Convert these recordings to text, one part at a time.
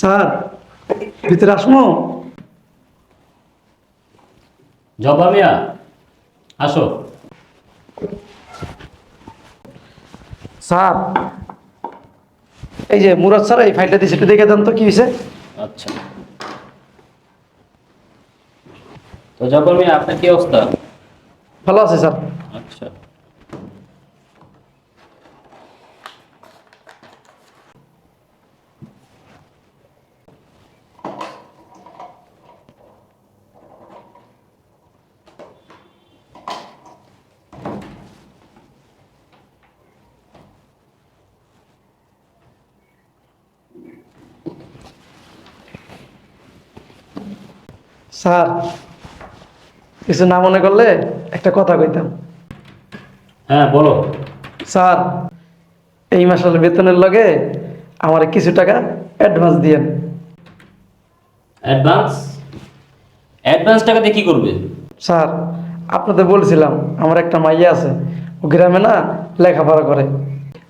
Sir ভিতরে আসমো জব্বা মিয়া আসো। Sir এই যে মুরাদ স্যার এই ফাইলটা দিয়েছে একটু দেখে দেন তো কি হয়েছে? আচ্ছা। তো জব্বা মিয়া আপনার কি অবস্থা? ভালো আছে স্যার। আচ্ছা। স্যার কিছু না মনে করলে একটা কথা কইতাম। হ্যাঁ বলো। স্যার এই মাসের বেতনের লগে আমার কিছু টাকা অ্যাডভান্স দিয়েন। অ্যাডভান্স অ্যাডভান্স টাকা দিয়ে কি করবে? স্যার আপনাদের বলছিলাম আমার একটা মাইয়া আছে ও গ্রামে না লেখাপড়া করে।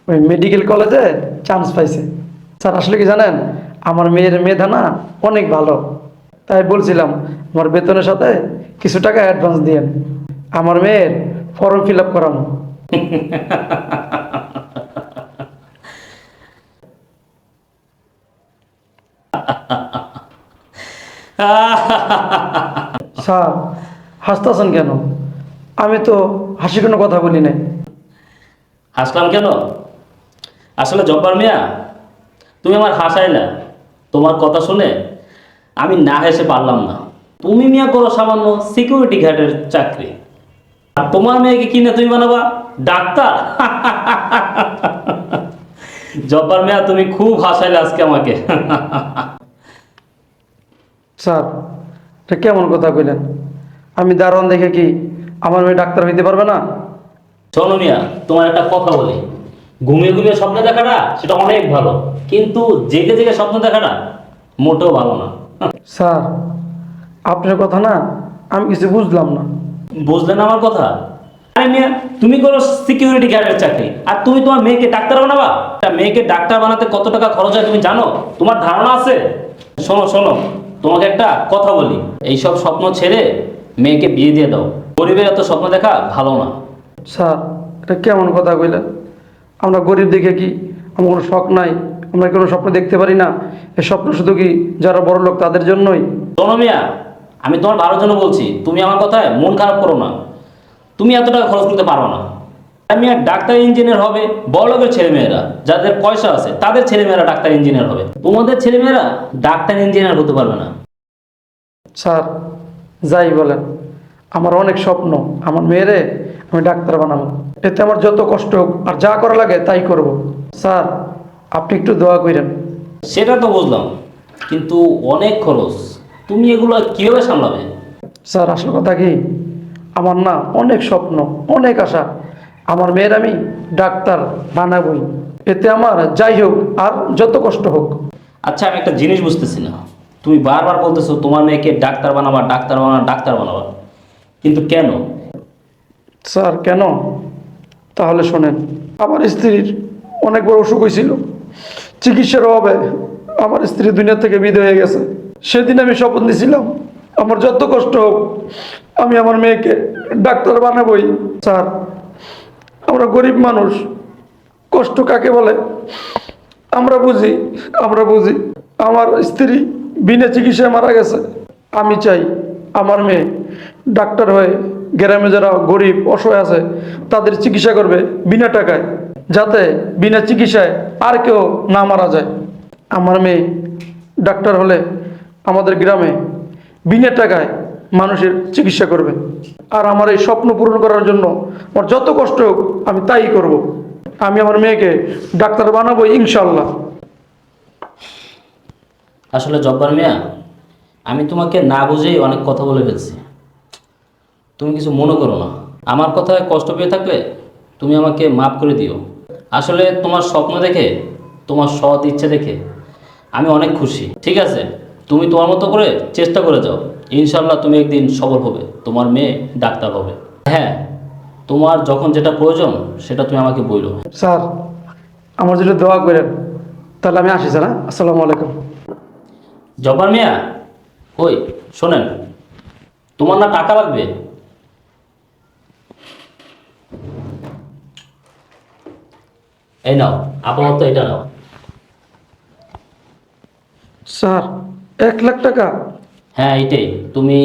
ওই মেডিকেল কলেজে চান্স পাইছে। স্যার আসলে কি জানেন আমার মেয়ের মেধা না অনেক ভালো। তাই বলছিলাম আমার বেতনের সাথে কিছু টাকা অ্যাডভান্স দিয়েন। আমার মেয়ের ফর্ম ফিল আপ করানো স্যার, হাসতেছেন কেন? আমি তো হাসি কোনো কথা বলি নাই। হাসলাম কেন? আসলে জব্বার মিয়া, তুমি আমার হাসাইলা। তোমার কথা শুনে আমি না হেসে পারলাম না। তুমি মিয়া করো সামান্য সিকিউরিটি গার্ডের চাকরি। আর তোমার মেয়েকে কিনে তুমি বানাবা? ডাক্তার? জব্বার মেয়া তুমি খুব হাসাইলে আজকে আমাকে। স্যার এটা কেমন কথা কইলেন? আমি দারোয়ান দেখে কি আমার মেয়ে ডাক্তার হইতে পারবে না? শোনো মিয়া তোমার একটা কথা বলি। ঘুমিয়ে ঘুমিয়ে স্বপ্ন দেখাটা সেটা অনেক ভালো। কিন্তু জেগে জেগে স্বপ্ন দেখাটা মোটেও ভালো না। স্যার আপনার কথা না আমি কিছু বুঝলাম না। বুঝলেন আমার কথা? আরে মিয়া তুমি করো সিকিউরিটি গার্ডের চাকরি আর তুমি তোমার মেয়েকে ডাক্তার বানাবা? একটা মেয়েকে ডাক্তার বানাতে কত টাকা খরচ হয় তুমি জানো? তোমার ধারণা আছে? শোনো শোনো তোমাকে একটা কথা বলি। এইসব স্বপ্ন ছেড়ে মেয়েকে বিয়ে দিয়ে দাও। গরিবের এত স্বপ্ন দেখা ভালো না। স্যার এটা কেমন কথা কইলেন? আমরা গরিব দেখে কি আমার কোনো শখ নাই? আমরা কোনো স্বপ্ন দেখতে পারি না। এ স্বপ্ন শুধু কি যারা বড় লোক তাদের জন্যই? শোনো মিয়া আমি তোমার ভালোর জন্য বলছি। তুমি আমার কথায় মন খারাপ করো না। তুমি এত টাকা খরচ করতে পারো না। আমি আর ডাক্তার ইঞ্জিনিয়ার হবে বড় লোকের ছেলেমেয়েরা যাদের পয়সা আছে তাদের ছেলেমেয়েরা ডাক্তার ইঞ্জিনিয়ার হবে। তোমাদের ছেলেমেয়েরা ডাক্তার ইঞ্জিনিয়ার হতে পারবে না। স্যার যাই বলেন। আমার অনেক স্বপ্ন। আমার মেয়েরে আমি ডাক্তার বানাবো। এতে আমার যত কষ্ট হোক আর যা করা লাগে তাই করব। স্যার আপনি একটু দোয়া করেন সেটা তো বুঝলাম কিন্তু অনেক খরচ। তুমি এগুলো কীভাবে সামলাবে? স্যার আসল কথা কি? আমার না অনেক স্বপ্ন অনেক আশা। আমার মেয়ের আমি ডাক্তার বানাবই। এতে আমার যাই হোক আর যত কষ্ট হোক। আচ্ছা আমি একটা জিনিস বুঝতেছি না। তুমি বারবার বলতেছো তোমার মেয়েকে ডাক্তার বানাবা ডাক্তার বানাবা ডাক্তার বানাবা। কিন্তু কেন? স্যার কেন? তাহলে শোনেন আমার স্ত্রীর অনেক বড় অসুখ হয়েছিল চিকিৎসার অভাবে আমার স্ত্রী দুনিয়া থেকে বিদায় হয়ে গেছে। সেদিন আমি শপথ নিয়েছিলাম, আমার যত কষ্ট হোক, আমি আমার মেয়েকে ডাক্তার বানাবই। স্যার, আমরা গরিব মানুষ, কষ্ট কাকে বলে? আমরা বুঝি আমরা বুঝি, আমার স্ত্রী বিনা চিকিৎসায় মারা গেছে। আমি চাই আমার মেয়ে ডাক্তার হয়ে গ্রামে যারা গরিব, অসহায় আছে, তাদের চিকিৎসা করবে বিনা টাকায়। যাতে বিনা চিকিৎসায় আর কেউ না মারা যায়। আমার মেয়ে ডাক্তার হলে আমাদের গ্রামে বিনা টাকায় মানুষের চিকিৎসা করবে। আর আমার এই স্বপ্ন পূরণ করার জন্য আমার যত কষ্ট হোক আমি তাই করব। আমি আমার মেয়েকে ডাক্তার বানাবো ইনশাল্লাহ আসলে জব্বার মিয়া, আমি তোমাকে না বুঝেই অনেক কথা বলে ফেলছি। তুমি কিছু মনে করো না। আমার কথায় কষ্ট পেয়ে থাকলে তুমি আমাকে মাফ করে দিও। আসলে তোমার স্বপ্ন দেখে তোমার সৎ ইচ্ছে দেখে আমি অনেক খুশি। ঠিক আছে তুমি তোমার মতো করে চেষ্টা করে যাও। ইনশাল্লাহ তুমি একদিন সবল হবে তোমার মেয়ে ডাক্তার হবে। হ্যাঁ তোমার যখন যেটা প্রয়োজন সেটা তুমি আমাকে বইলো। স্যার আমার যদি দোয়া করেন। তাহলে আমি আসি স্যার হ্যাঁ? আসসালামু আলাইকুম। জব্বার মিয়া কই? শোনেন তোমার না টাকা লাগবে? এই নাও আপাতত এটা নাও। স্যার এক লাখ টাকা। হ্যাঁ এইটাই। তুমি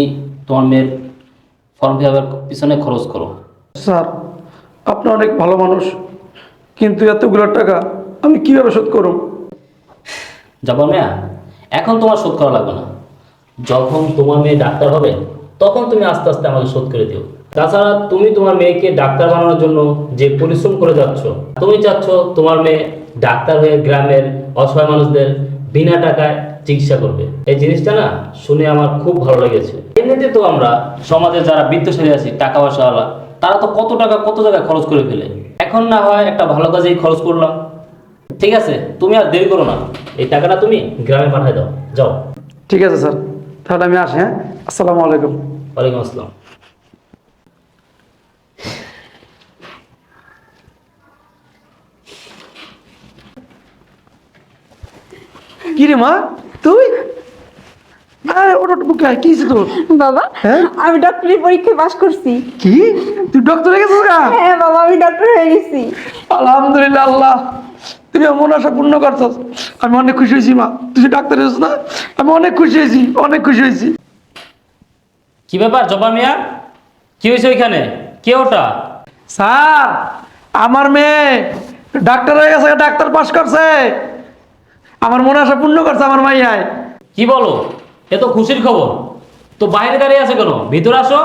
তোমার মেয়ের ফর্ম ফিল পিছনে খরচ করো। স্যার আপনি অনেক ভালো মানুষ কিন্তু এতগুলো টাকা আমি কীভাবে শোধ করব? জব্বার মিয়া এখন তোমার শোধ করা লাগবে না। যখন তোমার মেয়ে ডাক্তার হবে তখন তুমি আস্তে আস্তে আমাকে শোধ করে দিও। তাছাড়া তুমি তোমার মেয়েকে ডাক্তার বানানোর জন্য যে পরিশ্রম করে যাচ্ছ তুমি চাচ্ছ তোমার মেয়ে ডাক্তার হয়ে গ্রামের অসহায় মানুষদের বিনা টাকায় চিকিৎসা করবে। এই জিনিসটা না শুনে আমার খুব ভালো লেগেছে। এমনিতে তো আমরা সমাজে যারা বৃত্তশালী আছি টাকা পয়সাওয়ালা তারা তো কত টাকা কত জায়গায় খরচ করে ফেলে। এখন না হয় একটা ভালো কাজেই খরচ করলাম। ঠিক আছে তুমি আর দেরি করো না। এই টাকাটা তুমি গ্রামে পাঠিয়ে দাও। যাও। ঠিক আছে স্যার। তাহলে আমি আসি হ্যাঁ? আসসালামু আলাইকুম। ওয়ালাইকুম আসসালাম। কি রে মা? তুই? আরে ওটা বুকে কি হয়েছে তোর? বাবা হ্যাঁ? আমি ডক্টরি পরীক্ষায় পাশ করছি। কি? তুই ডক্টর হয়ে গেছিস গা? হ্যাঁ বাবা আমি ডক্টর হয়ে গেছি। আলহামদুলিল্লাহ আল্লাহ। তুমি আমার আশা পূর্ণ করছস। আমি অনেক খুশি হয়েছি মা। তুই ডাক্তার হয়েছিস না আমি অনেক খুশি হয়েছি অনেক খুশি হয়েছি। কি ব্যাপার জবা মিয়া? কি হয়েছে ওইখানে? কে ওটা? স্যার আমার মেয়ে ডাক্তার হয়ে গেছে ডাক্তার পাস করছে। আমার মনে আশা পূর্ণ করছে আমার মাইয়ায় কি বলো? এ তো খুশির খবর। তো বাইরে দাঁড়িয়ে আছে কেন? ভিতরে আসো।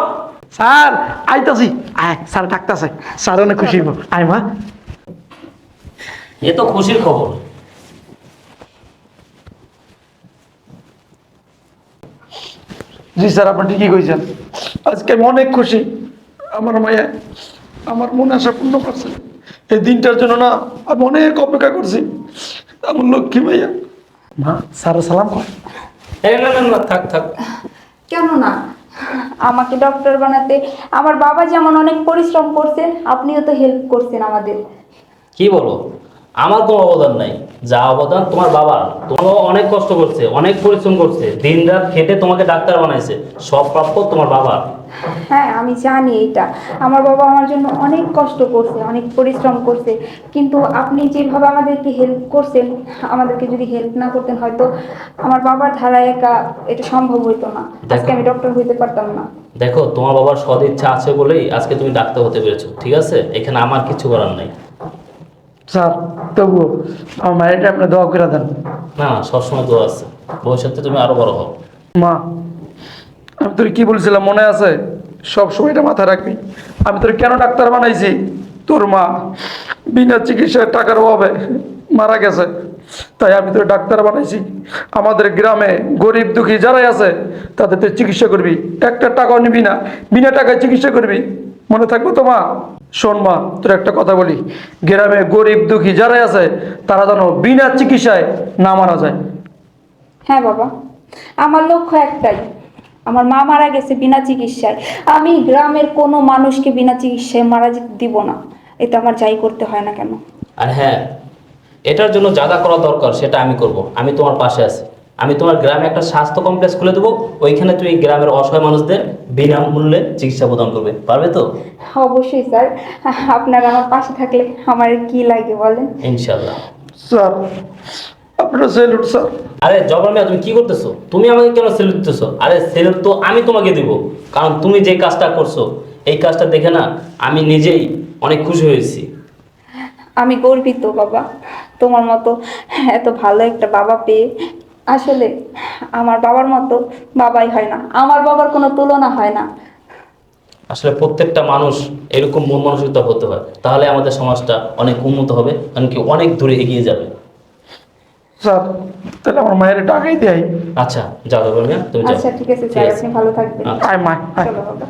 স্যার আইতাছি। আয় স্যার ডাক্তারছে স্যার অনেক খুশি হইব। আয় মা। এ তো খুশির খবর। জি স্যার আপনি ঠিকই কইছেন। আজকে আমি অনেক খুশি। আমার মাইয়া আমার মনে আশা পূর্ণ করছে। এই দিনটার জন্য না আমি অনেক অপেক্ষা করছি। আমার লক্ষ্মী ভাইয়া মা স্যার সালাম কর। এই না না না থাক থাক। কেন না? আমাকে ডক্টর বানাতে আমার বাবা যেমন অনেক পরিশ্রম করছেন আপনিও তো হেল্প করছেন আমাদের। কি বলো? আমার কোনো অবদান নাই। যা অবদান তোমার বাবা। তোমার বাবা অনেক কষ্ট করছে অনেক পরিশ্রম করছে দিন রাত খেটে তোমাকে ডাক্তার বানাইছে। সব প্রাপ্য তোমার বাবা। হ্যাঁ আমি জানি এটা। আমার বাবা আমার জন্য অনেক কষ্ট করছে অনেক পরিশ্রম করছে। কিন্তু আপনি যেভাবে আমাদেরকে হেল্প করছেন আমাদেরকে যদি হেল্প না করতেন হয়তো আমার বাবার ধারায় একা এটা সম্ভব হইতো না। আজকে আমি ডক্টর হইতে পারতাম না। দেখো তোমার বাবার সদ ইচ্ছা আছে বলেই আজকে তুমি ডাক্তার হতে পেরেছ ঠিক আছে? এখানে আমার কিছু করার নাই। স্যার তবুও আমার মায়েরটা আপনি দোয়া করে দেন। না সবসময় দোয়া আছে। ভবিষ্যতে তুমি আরও বড় হও। মা আমি তোর কি বলছিলাম মনে আছে? সব সময়টা মাথায় রাখবি। আমি তোর কেন ডাক্তার বানাইছি? তোর মা বিনা চিকিৎসায় টাকার অভাবে মারা গেছে। তাই আমি তোর ডাক্তার বানাইছি। আমাদের গ্রামে গরিব দুঃখী যারাই আছে তাদের তুই চিকিৎসা করবি। একটা টাকাও নিবি না বিনা টাকায় চিকিৎসা করবি। মনে থাকব তো মা? শোন মা তোর একটা কথা বলি। গ্রামে গরিব দুঃখী যারাই আছে তারা যেন বিনা চিকিৎসায় না মারা যায়। হ্যাঁ বাবা আমার লক্ষ্য একটাই। আমার মা মারা গেছে বিনা চিকিৎসায়। আমি গ্রামের কোনো মানুষকে বিনা চিকিৎসায় মারা দিব না। এটা আমার যাই করতে হয় না কেন? আর হ্যাঁ এটার জন্য যা যা করা দরকার সেটা আমি করব। আমি তোমার পাশে আছি। আমি তোমার গ্রামে একটা স্বাস্থ্য কমপ্লেক্স খুলে দেবো ওইখানে তুমি গ্রামের অসহায় মানুষদের বিনামূল্যে চিকিৎসা প্রদান করবে। পারবে তো? অবশ্যই স্যার। আপনারা আমার পাশে থাকলে আমার কি লাগে বলেন? ইনশাল্লাহ স্যার আপনার সেলুট স্যার। আরে জবর মিয়া তুমি কি করতেছো? তুমি আমাকে কেন সেলুট দিতেছো? আরে সেলুট তো আমি তোমাকে দিব কারণ তুমি যে কাজটা করছ এই কাজটা দেখে না আমি নিজেই অনেক খুশি হয়েছি। আমি গর্বিত বাবা। তোমার মতো এত ভালো একটা বাবা পেয়ে আসলে আমার বাবার মতো বাবাই হয় না। আমার বাবার কোনো তুলনা হয় না। আসলে প্রত্যেকটা মানুষ এরকম মন মানসিকতা হতে হয়। তাহলে আমাদের সমাজটা অনেক উন্নত হবে এমনকি অনেক দূরে এগিয়ে যাবে। স্যার তাহলে আমার মায়ের টাকাই দেয় আচ্ছা যাও তুমি যাও। আচ্ছা ঠিক আছে স্যার আপনি ভালো থাকবেন। আয় মা চলো বাবা।